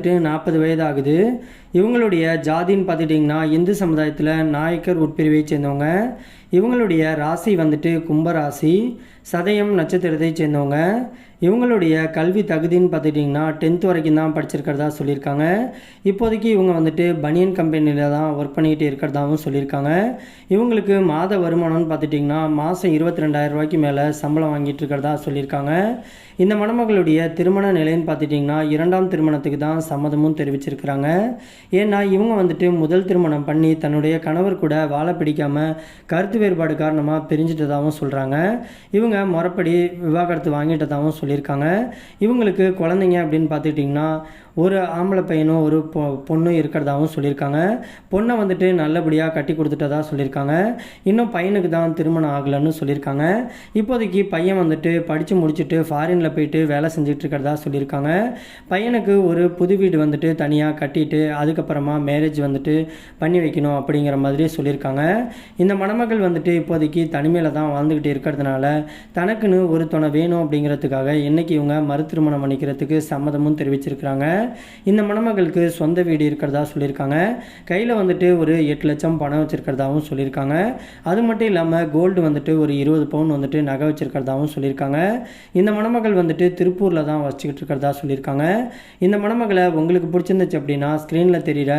வந்துட்டு நாற்பது வயதாகுது. இவங்களுடைய ஜாதின்னு பார்த்துட்டிங்கன்னா இந்து சமுதாயத்தில் நாயக்கர் உட்பிரிவை சேர்ந்தவங்க. இவங்களுடைய ராசி வந்துட்டு கும்பராசி சதயம் நட்சத்திரத்தை சேர்ந்தவங்க. இவங்களுடைய கல்வி தகுதின்னு பார்த்துட்டிங்கன்னா டென்த் வரைக்கும் தான் படிச்சிருக்கிறதா சொல்லியிருக்காங்க. இப்போதைக்கு இவங்க வந்துட்டு பனியன் கம்பெனியில் தான் ஒர்க் பண்ணிக்கிட்டு இருக்கிறதாகவும் சொல்லியிருக்காங்க. இவங்களுக்கு மாத வருமானம்னு பார்த்துட்டிங்கன்னா மாதம் இருபத்தி ரெண்டாயிரம் ரூபாய்க்கு மேலே சம்பளம் வாங்கிட்டு இருக்கிறதா சொல்லியிருக்காங்க. இந்த மணமகளுடைய திருமண நிலைன்னு பார்த்துட்டிங்கன்னா இரண்டாம் திருமணத்துக்கு தான் சம்மதமும் தெரிவிச்சிருக்கிறாங்க. ஏன்னா இவங்க வந்துட்டு முதல் திருமணம் பண்ணி தன்னுடைய கணவர் கூட வாழ பிடிக்காம கருத்து வேறுபாடு காரணமாக பிரிஞ்சிட்டதாகவும் சொல்கிறாங்க இவங்க முறைப்படி விவாகரத்து வாங்கிட்டதாகவும் சொல்லியிருக்காங்க. இவங்களுக்கு குழந்தைங்க அப்படின்னு பார்த்துக்கிட்டிங்கன்னா ஒரு ஆம்பளை பையனும் ஒரு பொ பொண்ணும் இருக்கிறதாகவும் சொல்லியிருக்காங்க. பொண்ணை வந்துட்டு நல்லபடியாக கட்டி கொடுத்துட்டதாக சொல்லியிருக்காங்க. இன்னும் பையனுக்கு தான் திருமணம் ஆகலைன்னு சொல்லியிருக்காங்க. இப்போதைக்கு பையன் வந்துட்டு படித்து முடிச்சுட்டு ஃபாரினில் போயிட்டு வேலை செஞ்சுட்டு இருக்கிறதா சொல்லியிருக்காங்க. பையனுக்கு ஒரு புது வீடு வந்துட்டு தனியாக கட்டிட்டு அதுக்கப்புறமா மேரேஜ் வந்துட்டு பண்ணி வைக்கணும் அப்படிங்கிற மாதிரி சொல்லியிருக்காங்க. இந்த மணமகள் வந்துட்டு இப்போதைக்கு தனிமையில் தான் வாழ்ந்துக்கிட்டு இருக்கிறதுனால தனக்குன்னு ஒரு துணை வேணும் அப்படிங்கிறதுக்காக இன்றைக்கி இவங்க மறு திருமணம் பண்ணிக்கிறதுக்கு சம்மதமும் தெரிவிச்சிருக்கிறாங்க. இந்த மணமகளுக்கு சொந்த வீடு இருக்கிறதா சொல்லியிருக்காங்க. கையில் வந்துட்டு ஒரு எட்டு லட்சம் பணம் வச்சுருக்கிறதாகவும் சொல்லியிருக்காங்க. அது மட்டும் இல்லாமல் கோல்டு வந்துட்டு ஒரு இருபது பவுன் வந்துட்டு நகை வச்சுருக்கிறதாகவும் சொல்லியிருக்காங்க. இந்த மணமகள் வந்துட்டு திருப்பூரில் தான் வச்சுக்கிட்டு இருக்கிறதா சொல்லியிருக்காங்க. இந்த மணமகளை உங்களுக்கு பிடிச்சிருந்துச்சு அப்படின்னா ஸ்க்ரீனில் தெரிகிற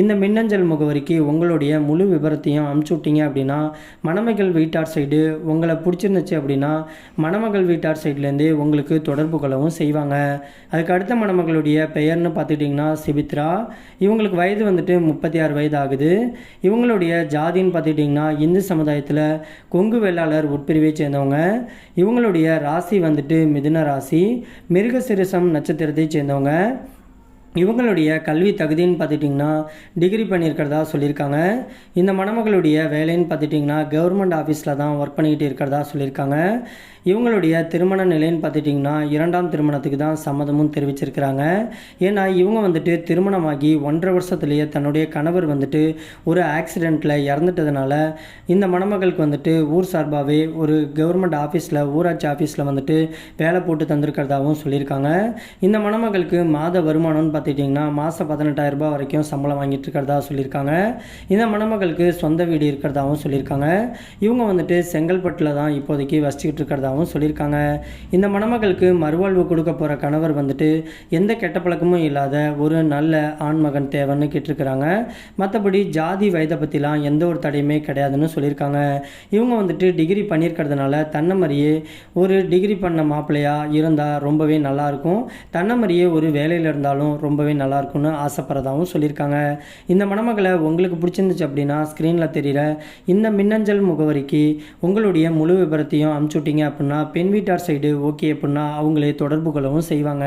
இந்த மின்னஞ்சல் முகவரிக்கு உங்களுடைய முழு விவரத்தையும் அமுச்சு விட்டீங்க அப்படின்னா மணமகள் வீட்டார் சைடு உங்களை பிடிச்சிருந்துச்சு அப்படின்னா மணமகள் வீட்டார் சைட்லேருந்து உங்களுக்கு தொடர்பு கொள்ளவும் செய்வாங்க. அதுக்கு அடுத்த மணமகளுடைய பெயர்னு பார்த்துக்கிட்டிங்கன்னா சிபித்ரா. இவங்களுக்கு வயது வந்துட்டு முப்பத்தி ஆறு வயது ஆகுது இவங்களுடைய ஜாதின்னு பார்த்துக்கிட்டிங்கன்னா இந்து சமுதாயத்தில் கொங்கு வேளாளர் உட்பிரிவை சேர்ந்தவங்க. இவங்களுடைய ராசி வந்துட்டு மிதுன ராசி. மிருகசிரசம் நட்சத்திரத்தை சேர்ந்தவங்க. இவங்களுடைய கல்வி தகுதின்னு பார்த்துட்டிங்கன்னா டிகிரி பண்ணியிருக்கிறதா சொல்லியிருக்காங்க. இந்த மணமகளுடைய வேலைன்னு பார்த்துட்டிங்கன்னா கவர்மெண்ட் ஆஃபீஸில் தான் ஒர்க் பண்ணிக்கிட்டு இருக்கிறதா சொல்லியிருக்காங்க. இவங்களுடைய திருமண நிலைன்னு பார்த்துட்டிங்கன்னா இரண்டாம் திருமணத்துக்கு தான் சம்மதமும் தெரிவிச்சிருக்கிறாங்க. ஏன்னா இவங்க வந்துட்டு திருமணமாகி ஒன்றரை வருஷத்துலேயே தன்னுடைய கணவர் வந்துட்டு ஒரு ஆக்சிடெண்ட்டில் இறந்துட்டதுனால இந்த மணமகளுக்கு வந்துட்டு ஊர் சார்பாகவே ஒரு கவர்மெண்ட் ஆஃபீஸில் ஊராட்சி ஆஃபீஸில் வந்துட்டு வேலை போட்டு தந்திருக்கிறதாகவும் சொல்லியிருக்காங்க. இந்த மணமகளுக்கு மாத வருமானம்னு பார்த்துட்டிங்கன்னா மாதம் பதினெட்டாயிரம் ரூபாய் வரைக்கும் சம்பளம் வாங்கிட்டு இருக்கிறதா சொல்லியிருக்காங்க. இந்த மணமகளுக்கு சொந்த வீடு இருக்கிறதாகவும் சொல்லியிருக்காங்க. இவங்க வந்துட்டு செங்கல்பட்டில் தான் இப்போதைக்கு வசிச்சுக்கிட்டு இருக்கிறதாகவும் சொல்லியிருக்காங்க. இந்த மணமகளுக்கு மறுவாழ்வு கொடுக்க போகிற கணவர் வந்துட்டு எந்த கெட்ட பழக்கமும் இல்லாத ஒரு நல்ல ஆண்மகன் தேவைன்னு கேட்டிருக்கிறாங்க. மற்றபடி ஜாதி வயதை பற்றிலாம் எந்த ஒரு தடையுமே கிடையாதுன்னு சொல்லியிருக்காங்க. இவங்க வந்துட்டு டிகிரி பண்ணியிருக்கிறதுனால தன்னை மாதிரியே ஒரு டிகிரி பண்ண மாப்பிள்ளையாக இருந்தால் ரொம்பவே நல்லாயிருக்கும் தன்னை மாதிரியே ஒரு வேலையில் இருந்தாலும் ரொம்பவே நல்லாயிருக்கும்னு ஆசைப்படுறதாகவும் சொல்லியிருக்காங்க. இந்த மணமகளை உங்களுக்கு பிடிச்சிருந்துச்சு அப்படின்னா ஸ்க்ரீனில் தெரிகிற இந்த மின்னஞ்சல் முகவரிக்கு உங்களுடைய முழு விபரத்தையும் அனுப்பிச்சுட்டிங்க அப்படின்னா பெண் வீட்டார் சைடு ஓகே அப்படின்னா அவங்களே தொடர்பு கொள்ளவும் செய்வாங்க.